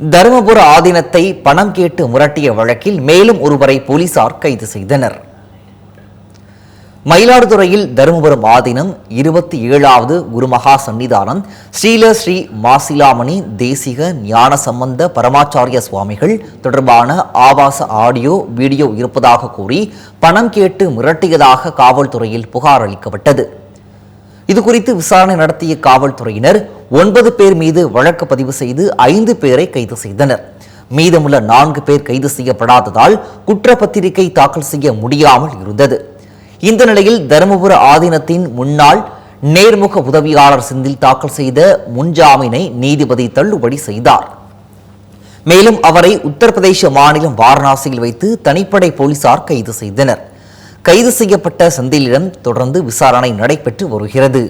தருமபுர ஆதீனத்தை பணம் கேட்டு முரட்டிய வழக்கில் மேலும் ஒருவரை போலீசார் கைது செய்தனர். மயிலாடுதுறையில் தருமபுரம் ஆதீனம் இருபத்தி ஏழாவது குருமகா சன்னிதானம் ஸ்ரீல ஸ்ரீ மாசிலாமணி தேசிக ஞான சம்பந்த பரமாச்சாரிய சுவாமிகள் தொடர்பான ஆபாச ஆடியோ வீடியோ இருப்பதாக கூறி பணம் கேட்டு மிரட்டியதாக காவல்துறையில் புகார் அளிக்கப்பட்டது. இதுகுறித்து விசாரணை நடத்திய காவல்துறையினர் ஒன்பது பேர் மீது வழக்கு பதிவு செய்து ஐந்து பேரை கைது செய்தனர். மீதமுள்ள நான்கு பேர் கைது செய்யப்படாததால் குற்றப்பத்திரிகை தாக்கல் செய்ய முடியாமல் இருந்தது. இந்த நிலையில் தருமபுர ஆதீனத்தின் முன்னாள் நேர்முக உதவியாளர் செந்தில் தாக்கல் செய்த முன்ஜாமீனை நீதிபதி தள்ளுபடி செய்தார். மேலும் அவரை உத்தரப்பிரதேச மாநிலம் வாரணாசியில் வைத்து தனிப்படை போலீசார் கைது செய்தனர். கைது செய்யப்பட்ட செந்திலிடம் தொடர்ந்து விசாரணை நடைபெற்று வருகிறது.